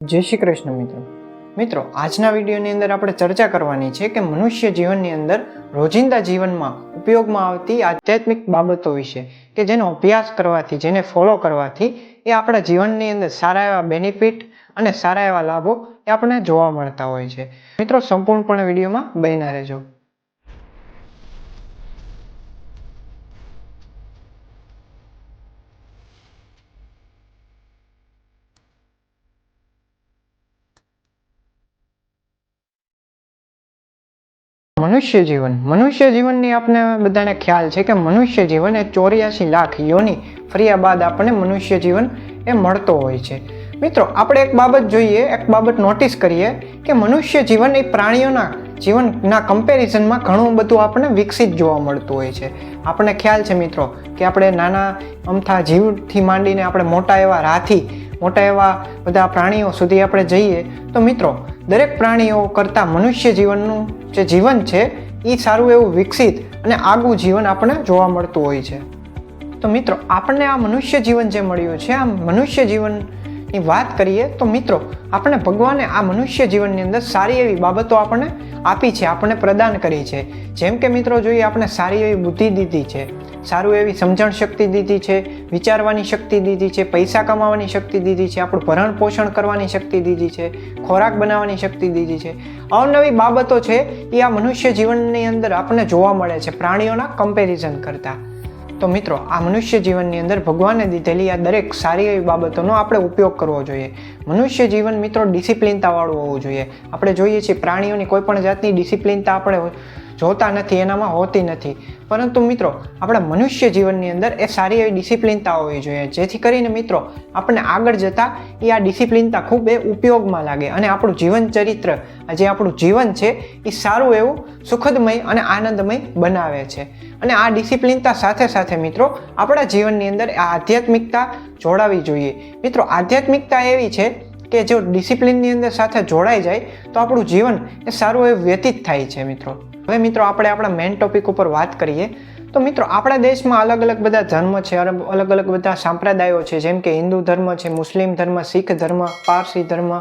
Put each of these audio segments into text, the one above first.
જય શ્રી કૃષ્ણ મિત્રો. મિત્રો, આજના વિડીયોની અંદર આપણે ચર્ચા કરવાની છે કે મનુષ્ય જીવનની અંદર રોજિંદા જીવનમાં ઉપયોગમાં આવતી આધ્યાત્મિક બાબતો વિશે કે જેનો અભ્યાસ કરવાથી, જેને ફોલો કરવાથી એ આપણા જીવનની અંદર સારા એવા બેનિફિટ અને સારા એવા લાભો એ આપણને જોવા મળતા હોય છે. મિત્રો, સંપૂર્ણપણે વિડીયોમાં બન્યા રહેજો. મનુષ્ય જીવન. મનુષ્ય જીવનની આપણે બધાને ખ્યાલ છે કે મનુષ્ય જીવન એ ચોર્યાસી લાખ યોની ફર્યા બાદ આપણને મનુષ્ય જીવન એ મળતો હોય છે. મિત્રો, આપણે એક બાબત જોઈએ, એક બાબત નોટિસ કરીએ કે મનુષ્ય જીવન એ પ્રાણીઓના જીવનના કમ્પેરિઝનમાં ઘણું બધું આપણને વિકસિત જોવા મળતું હોય છે. આપણને ખ્યાલ છે મિત્રો કે આપણે નાના અમથા જીવથી માંડીને આપણે મોટા એવા રાથી, મોટા એવા બધા પ્રાણીઓ સુધી આપણે જઈએ તો મિત્રો દરેક પ્રાણીઓ કરતાં મનુષ્ય જીવનનું જે જીવન છે એ સારું એવું વિકસિત અને આગવું જીવન આપણને જોવા મળતું હોય છે. તો મિત્રો, આપણને આ મનુષ્ય જીવન જે મળ્યું છે, આ મનુષ્ય જીવનની વાત કરીએ તો મિત્રો, આપણે ભગવાને આ મનુષ્ય જીવનની અંદર સારી એવી બાબતો આપણને આપી છે, આપણને પ્રદાન કરી છે. જેમ કે મિત્રો જોઈએ, આપણે સારી એવી બુદ્ધિ દીધી છે, સારું એવી સમજણ શક્તિ દીધી છે, વિચારવાની શક્તિ દીધી છે, પૈસા કમાવાની શક્તિ દીધી છે, આપણું ભરણ પોષણ કરવાની શક્તિ દીધી છે, ખોરાક બનાવવાની શક્તિ દીધી છે. અવનવી બાબતો છે, એ આ મનુષ્ય જીવનની અંદર આપણને જોવા મળે છે, પ્રાણીઓના કમ્પેરિઝન કરતાં. તો મિત્રો, આ મનુષ્ય જીવનની અંદર ભગવાને દીધેલી આ દરેક સારી એવી બાબતોનો આપણે ઉપયોગ કરવો જોઈએ. મનુષ્ય જીવન મિત્રો ડિસિપ્લિનતાવાળું હોવું જોઈએ. આપણે જોઈએ છીએ પ્રાણીઓની કોઈ પણ જાતની ડિસિપ્લિનતા આપણે જોતા નથી, એનામાં હોતી નથી. પરંતુ મિત્રો, આપણા મનુષ્ય જીવનની અંદર એ સારી એવી ડિસિપ્લિનતા હોવી જોઈએ. જેથી કરીને મિત્રો, આપણને આગળ જતાં એ આ ડિસિપ્લિનતા ખૂબ એ ઉપયોગમાં લાગે અને આપણું જીવન ચરિત્ર જે આપણું જીવન છે, એ સારું એવું સુખદમય અને આનંદમય બનાવે છે. અને આ ડિસિપ્લિનતા સાથે સાથે મિત્રો, આપણા જીવનની અંદર આ આધ્યાત્મિકતા જોડાવી જોઈએ. મિત્રો, આધ્યાત્મિકતા એવી છે કે જો ડિસિપ્લિનની અંદર સાથે જોડાઈ જાય, તો આપણું જીવન એ સારું એવું વ્યતીત થાય છે મિત્રો. હવે મિત્રો, આપણે આપણા મેઇન ટોપિક ઉપર વાત કરીએ. તો મિત્રો, આપણા દેશમાં અલગ અલગ બધા ધર્મ છે અલગ અલગ બધા સંપ્રદાયો છે, જેમ કે હિન્દુ ધર્મ છે, મુસ્લિમ ધર્મ, શીખ ધર્મ, પારસી ધર્મ,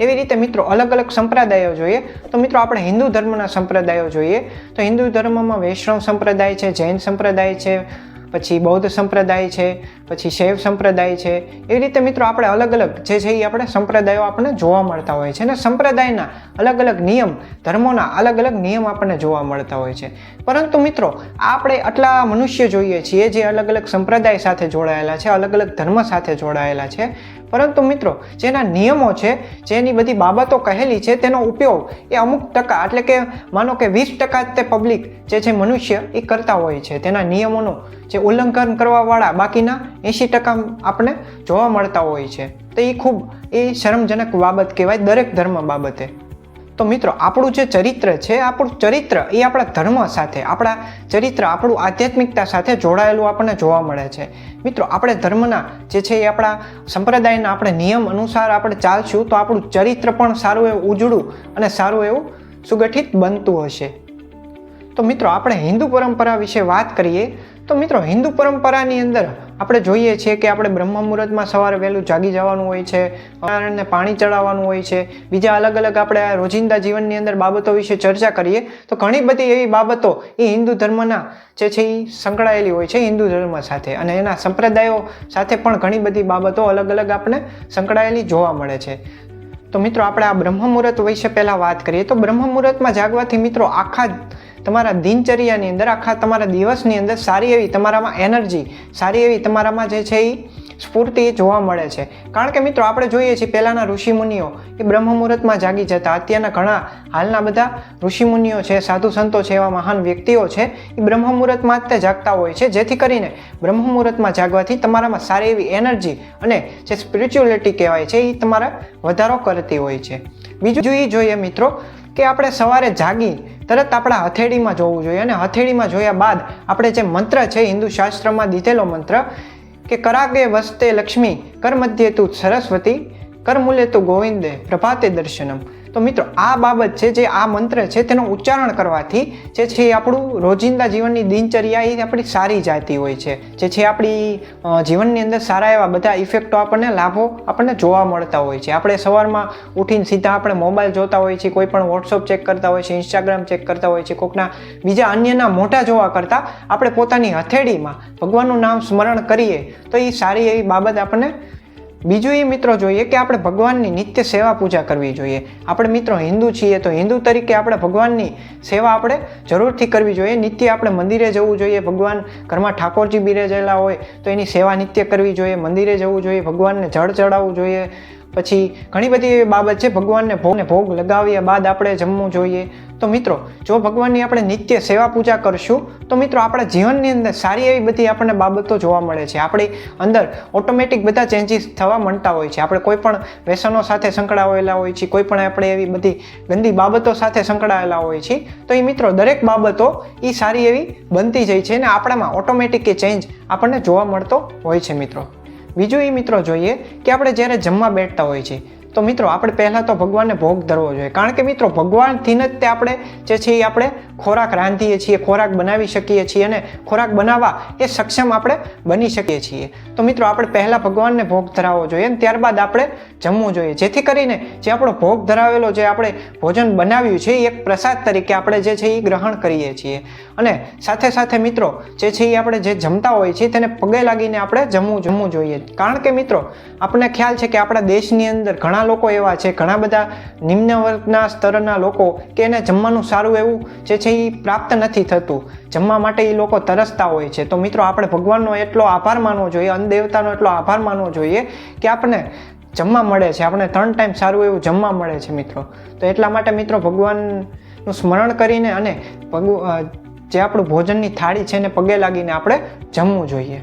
એવી રીતે મિત્રો અલગ અલગ સંપ્રદાયો જોઈએ. તો મિત્રો, આપણે હિન્દુ ધર્મના સંપ્રદાયો જોઈએ. તો હિન્દુ ધર્મમાં વૈષ્ણવ સંપ્રદાય છે, જૈન સંપ્રદાય છે, પછી બૌદ્ધ સંપ્રદાય છે પછી શૈવ સંપ્રદાય છે, એવી રીતે મિત્રો આપણે અલગ અલગ જે છે એ આપણે સંપ્રદાયો આપણને જોવા મળતા હોય છે અને સંપ્રદાયના અલગ અલગ નિયમ, ધર્મોના અલગ અલગ નિયમ આપણને જોવા મળતા હોય છે. પરંતુ મિત્રો, આપણે આટલા મનુષ્ય જોઈએ છીએ જે અલગ અલગ સંપ્રદાય સાથે જોડાયેલા છે, અલગ અલગ ધર્મ સાથે જોડાયેલા છે. પરંતુ મિત્રો, જેના નિયમો છે, જેની બધી બાબતો કહેલી છે, તેનો ઉપયોગ એ અમુક ટકા એટલે કે માનો કે વીસ ટકા તે પબ્લિક જે છે મનુષ્ય એ કરતા હોય છે. તેના નિયમોનું જે ઉલ્લંઘન કરવાવાળા બાકીના એંશી ટકા આપણે જોવા મળતા હોય છે. તો એ ખૂબ, એ શરમજનક બાબત કહેવાય દરેક ધર્મ બાબતે. તો મિત્રો, આપણું જે ચરિત્ર છે, આપણું ચરિત્ર એ આપણા ધર્મ સાથે, આપણા ચરિત્ર, આપણું આધ્યાત્મિકતા સાથે જોડાયેલું આપણને જોવા મળે છે. મિત્રો, આપણે ધર્મના જે છે એ આપણા સંપ્રદાયના આપણે નિયમ અનુસાર આપણે ચાલશું તો આપણું ચરિત્ર પણ સારું એવું ઉજળું અને સારું એવું સુગઠિત બનતું હશે. તો મિત્રો આપણે હિન્દુ પરંપરા વિશે વાત કરીએ, તો મિત્રો હિન્દુ પરંપરાની અંદર આપણે જોઈએ છીએ કે આપણે બ્રહ્મ મુહૂર્તમાં સવારે વહેલું જાગી જવાનું હોય છે નારાયણને પાણી ચડાવવાનું હોય છે, બીજા અલગ અલગ આપણે રોજિંદા જીવનની અંદર બાબતો વિશે ચર્ચા કરીએ, તો ઘણી બધી એવી બાબતો એ હિન્દુ ધર્મના જે છે એ સંકળાયેલી હોય છે હિન્દુ ધર્મ સાથે અને એના સંપ્રદાયો સાથે પણ ઘણી બધી બાબતો અલગ અલગ આપણે સંકળાયેલી જોવા મળે છે. તો મિત્રો આપણે આ બ્રહ્મ મુહૂર્ત વિશે પહેલાં વાત કરીએ, તો બ્રહ્મ મુહૂર્તમાં જાગવાથી મિત્રો આખા તમારા દિનચર્યાની અંદર, આખા તમારા દિવસની અંદર સારી એવી તમારામાં એનર્જી, સારી એવી તમારામાં જે છે એ સ્ફૂર્તિ જોવા મળે છે. કારણ કે મિત્રો, આપણે જોઈએ છીએ પહેલાંના ઋષિમુનિઓ એ બ્રહ્મ મુહૂર્તમાં જાગી જતા, અત્યારના ઘણા હાલના બધા ઋષિમુનિઓ છે, સાધુ સંતો છે, એવા મહાન વ્યક્તિઓ છે, એ બ્રહ્મ મુહૂર્તમાં જ તે જાગતા હોય છે. જેથી કરીને બ્રહ્મ મુહૂર્તમાં જાગવાથી તમારામાં સારી એવી એનર્જી અને જે સ્પિરિચ્યુઅલિટી કહેવાય છે એ તમારા વધારો કરતી હોય છે. બીજું એ જોઈએ મિત્રો કે આપણે સવારે જાગી તરત આપણા હથેળીમાં જોવું જોઈએ અને હથેળીમાં જોયા બાદ આપણે જે મંત્ર છે, હિન્દુ શાસ્ત્રમાં દીધેલો મંત્ર કે કરાગે વસ્તે લક્ષ્મી કરમધ્યે તું સરસ્વતી કરમૂલે તું ગોવિંદે, પ્રભાતે દર્શનમ. તો મિત્રો, આ બાબત છે જે આ મંત્ર છે તેનું ઉચ્ચારણ કરવાથી જે છે એ આપણું રોજિંદા જીવનની દિનચર્યા એ આપણી સારી જાતી હોય છે. જે છે આપણી જીવનની અંદર સારા એવા બધા ઇફેક્ટો આપણને, લાભો આપણને જોવા મળતા હોય છે. આપણે સવારમાં ઉઠીને સીધા આપણે મોબાઈલ જોતા હોઈએ છીએ, કોઈ પણ વોટ્સઅપ ચેક કરતા હોય છે ઇન્સ્ટાગ્રામ ચેક કરતા હોય છે, કોકના બીજા અન્યના મોટા જોવા કરતાં આપણે પોતાની હથેળીમાં ભગવાનનું નામ સ્મરણ કરીએ, તો એ સારી એવી બાબત આપણને બીજું એ મિત્રો જોઈએ કે આપણે ભગવાનની નિત્ય સેવા પૂજા કરવી જોઈએ. આપણે મિત્રો હિન્દુ છીએ તો હિન્દુ તરીકે આપણે ભગવાનની સેવા આપણે જરૂરથી કરવી જોઈએ. નિત્ય આપણે મંદિરે જવું જોઈએ. ભગવાન ઘરમાં ઠાકોરજી બિરાજેલા હોય તો એની સેવા નિત્ય કરવી જોઈએ. મંદિરે જવું જોઈએ. ભગવાનને જળ ચડાવવું જોઈએ. પછી ઘણી બધી એવી બાબત છે, ભગવાનને ભોગને ભોગ લગાવ્યા બાદ આપણે જમવું જોઈએ. તો મિત્રો, જો ભગવાનની આપણે નિત્ય સેવા પૂજા કરશું, તો મિત્રો આપણા જીવનની અંદર સારી એવી બધી આપણને બાબતો જોવા મળે છે. આપણી અંદર ઓટોમેટિક બધા ચેન્જીસ થવા માંડતા હોય છે. આપણે કોઈ પણ વ્યસનો સાથે સંકળાયેલા હોય છે કોઈ પણ આપણે એવી બધી ગંદી બાબતો સાથે સંકળાયેલા હોય છે તો એ મિત્રો દરેક બાબતો એ સારી એવી બનતી જાય છે અને આપણામાં ઓટોમેટિક એ ચેન્જ આપણને જોવા મળતો હોય છે મિત્રો. બીજું એ મિત્રો જોઈએ કે આપણે જ્યારે જમવા બેઠતા હોય છે તો મિત્રો, આપણે પહેલાં તો ભગવાનને ભોગ ધરવો જોઈએ. કારણ કે મિત્રો ભગવાનથી જ તે આપણે જે છે એ આપણે ખોરાક રાંધીએ છીએ, ખોરાક બનાવી શકીએ છીએ અને ખોરાક બનાવવા એ સક્ષમ આપણે બની શકીએ છીએ. તો મિત્રો, આપણે પહેલાં ભગવાનને ભોગ ધરાવવો જોઈએ અને ત્યારબાદ આપણે જમવું જોઈએ. જેથી કરીને જે આપણો ભોગ ધરાવેલો જે આપણે ભોજન બનાવ્યું છે એ એક પ્રસાદ તરીકે આપણે જે છે એ ગ્રહણ કરીએ છીએ. અને સાથે સાથે મિત્રો, જે છે એ આપણે જે જમતા હોય છીએ તેને પગે લાગીને આપણે જમવું જમવું જોઈએ. કારણ કે મિત્રો, આપણને ખ્યાલ છે કે આપણા દેશની અંદર ઘણા લોકો એવા છે, ઘણા બધા નિમ્ન વર્ગના સ્તરના લોકો કે એને જમવાનું સારું એવું જે છે એ પ્રાપ્ત નથી થતું. જમવા માટે એ લોકો તરસતા હોય છે. તો મિત્રો આપણે ભગવાનનો એટલો આભાર માનવો જોઈએ અન્ન દેવતાનો એટલો આભાર માનવો જોઈએ કે આપણને જમવા મળે છે. આપણે ત્રણ ટાઈમ સારું એવું જમવા મળે છે મિત્રો. તો એટલા માટે મિત્રો ભગવાનનું સ્મરણ કરીને અને જે આપણું ભોજનની થાળી છે એને પગે લાગીને આપણે જમવું જોઈએ.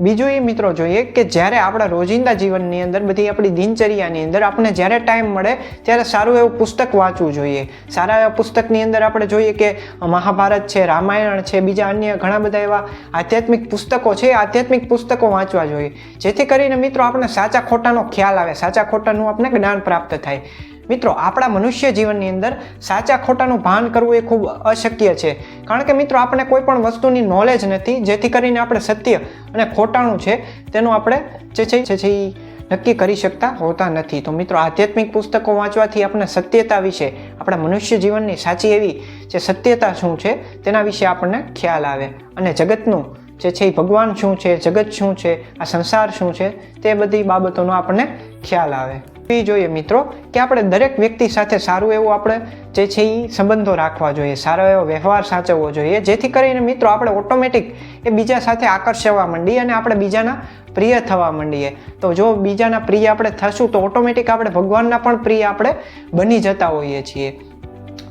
બીજું એ મિત્રો જોઈએ કે જ્યારે આપણા રોજિંદા જીવનની અંદર બધી આપણી દિનચર્યાની અંદર આપણે જ્યારે ટાઈમ મળે ત્યારે સારું એવું પુસ્તક વાંચવું જોઈએ. સારા એવા પુસ્તકની અંદર આપણે જોઈએ કે મહાભારત છે, રામાયણ છે, બીજા અન્ય ઘણા બધા એવા આધ્યાત્મિક પુસ્તકો છે આધ્યાત્મિક પુસ્તકો વાંચવા જોઈએ. જેથી કરીને મિત્રો આપણે સાચા ખોટાનો ખ્યાલ આવે, સાચા ખોટાનું આપણે જ્ઞાન પ્રાપ્ત થાય. મિત્રો, આપણા મનુષ્ય જીવનની અંદર સાચા ખોટાનું ભાન કરવું એ ખૂબ અશક્ય છે. કારણ કે મિત્રો, આપણે કોઈ પણ વસ્તુની નોલેજ નથી, જેથી કરીને આપણે સત્ય અને ખોટાણું છે, તેનું આપણે જે છે એ નક્કી કરી શકતા હોતા નથી. તો મિત્રો, આધ્યાત્મિક પુસ્તકો વાંચવાથી આપણે સત્યતા વિશે, આપણા મનુષ્ય જીવનની સાચી એવી જે સત્યતા શું છે, તેના વિશે આપણને ખ્યાલ આવે. અને જગતનું જે છે એ ભગવાન શું છે, જગત શું છે, આ સંસાર શું છે, તે બધી બાબતોનો આપણને ખ્યાલ આવે. એ જોઈએ મિત્રો, કે આપણે દરેક વ્યક્તિ સાથે સારું એવું આપણે જે છે એ સંબંધો રાખવા જોઈએ, સારો એવો વ્યવહાર સાચવવો જોઈએ. જેથી કરીને મિત્રો આપણે ઓટોમેટિક એ બીજા સાથે આકર્ષવા માંડીએ અને આપણે બીજાના પ્રિય થવા માંડીએ. તો જો બીજાના પ્રિય આપણે થશું તો ઓટોમેટિક આપણે ભગવાનના પણ પ્રિય આપણે બની જતા હોઈએ છીએ.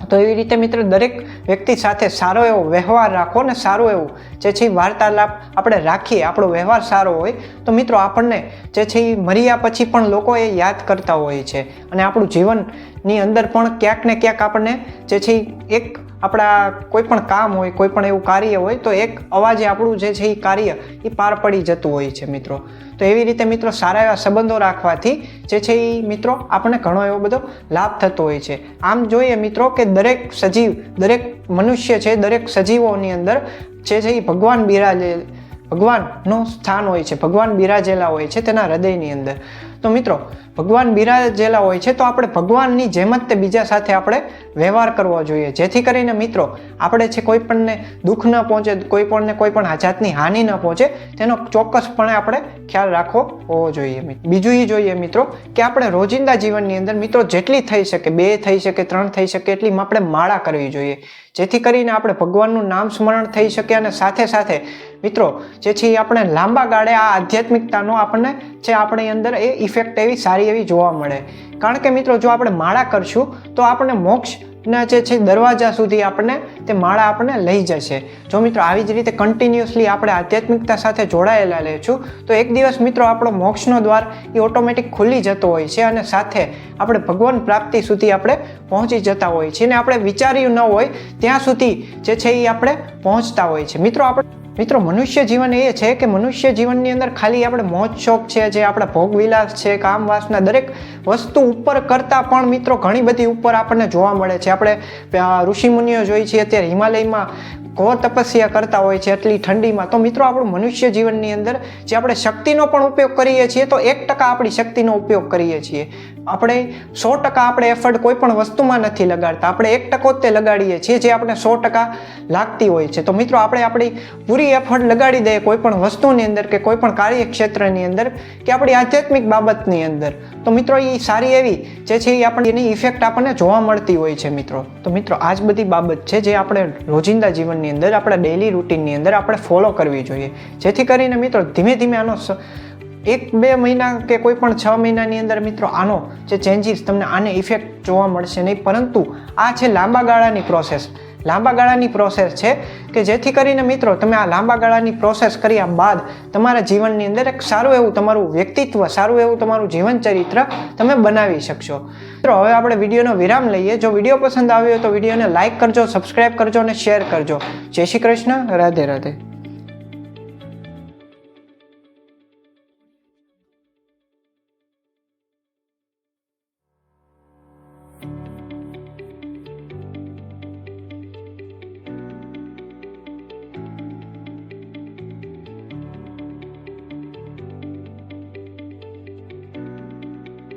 તો એવી રીતે મિત્રો દરેક વ્યક્તિ સાથે સારો એવો વ્યવહાર રાખો ને સારું એવું જે છે વાર્તાલાપ આપણે રાખીએ, આપણો વ્યવહાર સારો હોય, તો મિત્રો આપણને જે છે એ મર્યા પછી પણ લોકો એ યાદ કરતા હોય છે. અને આપણું જીવનની અંદર પણ ક્યાંક ને ક્યાંક આપણને જે છે એક આપણા કોઈ પણ કામ હોય, કોઈ પણ એવું કાર્ય હોય, તો એક અવાજે આપણું જે છે એ કાર્ય એ પાર પડી જતું હોય છે મિત્રો. તો એવી રીતે મિત્રો સારા એવા સંબંધો રાખવાથી જે છે એ મિત્રો આપણને ઘણો એવો બધો લાભ થતો હોય છે. આમ જોઈએ મિત્રો કે દરેક સજીવ, દરેક મનુષ્ય છે, દરેક સજીવોની અંદર જે છે એ ભગવાન બિરાજે, ભગવાનનું સ્થાન હોય છે, ભગવાન બિરાજેલા હોય છે તેના હૃદયની અંદર. તો મિત્રો, ભગવાન બિરાજેલા હોય છે, તો આપણે ભગવાનની જેમ જ તે બીજા સાથે આપણે વ્યવહાર કરવો જોઈએ. જેથી કરીને મિત્રો, આપણે છે કોઈ પણને દુઃખ ન પહોંચે, કોઈ પણને કોઈ પણ જાતની હાનિ ન પહોંચે, તેનો ચોક્કસપણે આપણે ખ્યાલ રાખવો હોવો જોઈએ. બીજું એ જોઈએ મિત્રો, કે આપણે રોજિંદા જીવનની અંદર મિત્રો જેટલી થઈ શકે, બે થઈ શકે, ત્રણ થઈ શકે, એટલી આપણે માળા કરવી જોઈએ. જેથી કરીને આપણે ભગવાનનું નામ સ્મરણ થઈ શકે અને સાથે સાથે, મિત્રો જે છે એ આપણે લાંબા ગાળે આ આધ્યાત્મિકતાનો આપણને, જે આપણી અંદર એ ઇફેક્ટ એવી સારી એવી જોવા મળે. કારણ કે મિત્રો, જો આપણે માળા કરશું, તો આપણે મોક્ષના જે છે દરવાજા સુધી આપણને તે માળા આપણને લઈ જશે. જો મિત્રો આવી જ રીતે કન્ટિન્યુઅસલી આપણે આધ્યાત્મિકતા સાથે જોડાયેલા રહેશું, તો એક દિવસ મિત્રો આપણો મોક્ષનો દ્વાર એ ઓટોમેટિક ખુલી જતો હોય છે અને સાથે આપણે ભગવાન પ્રાપ્તિ સુધી આપણે પહોંચી જતા હોય છીએ અને આપણે વિચાર્યું ન હોય, ત્યાં સુધી જે છે એ આપણે પહોંચતા હોય છે. મિત્રો આપણે મિત્રો, મનુષ્ય જીવન એ છે કે મનુષ્ય જીવનની અંદર ખાલી આપણે મોજ શોખ છે, જે આપણા ભોગવિલાસ છે, કામ વાસના દરેક વસ્તુ ઉપર કરતાં પણ મિત્રો ઘણી બધી ઉપર આપણને જોવા મળે છે. આપણે ઋષિમુનિઓ જોઈ છીએ, અત્યારે હિમાલયમાં ઘોર તપસ્યા કરતા હોય છે, એટલી ઠંડીમાં. તો મિત્રો, આપણું મનુષ્ય જીવનની અંદર જે આપણે શક્તિનો પણ ઉપયોગ કરીએ છીએ, તો એક ટકા આપણી શક્તિનો ઉપયોગ કરીએ છીએ. આપણે સો ટકા આપણે એફર્ટ કોઈ પણ વસ્તુમાં નથી લગાડતા. આપણે એક ટકો તે લગાડીએ છીએ જે આપણે સો ટકા લાગતી હોય છે. તો મિત્રો, આપણે આપણી પૂરી એફર્ટ લગાડી દઈએ કોઈ પણ વસ્તુની અંદર કે કોઈ પણ કાર્યક્ષેત્રની અંદર કે આપણી આધ્યાત્મિક બાબતની અંદર. તો મિત્રો એ સારી એવી જે છે એ આપણે એની ઇફેક્ટ આપણને જોવા મળતી હોય છે મિત્રો. તો મિત્રો, આ જ બધી બાબત છે જે આપણે રોજિંદા જીવનની અંદર, આપણા ડેઇલી રૂટીનની અંદર આપણે ફોલો કરવી જોઈએ. જેથી કરીને મિત્રો, ધીમે ધીમે આનો એક બે મહિના કે કોઈ પણ છ મહિનાની અંદર મિત્રો આનો જે ચેન્જીસ તમને આને ઇફેક્ટ જોવા મળશે નહીં. પરંતુ આ છે લાંબા ગાળાની પ્રોસેસ લાંબા ગાળાની પ્રોસેસ છે કે જેથી કરીને મિત્રો તમે આ લાંબા ગાળાની પ્રોસેસ કર્યા બાદ તમારા જીવનની અંદર એક સારું એવું તમારું વ્યક્તિત્વ, સારું એવું તમારું જીવન ચરિત્ર તમે બનાવી શકશો. મિત્રો, હવે આપણે વિડીયોનો વિરામ લઈએ. જો વીડિયો પસંદ આવ્યો તો વિડીયોને લાઇક કરજો સબસ્ક્રાઈબ કરજો અને શેર કરજો. જય શ્રી કૃષ્ણ. રાધે રાધે.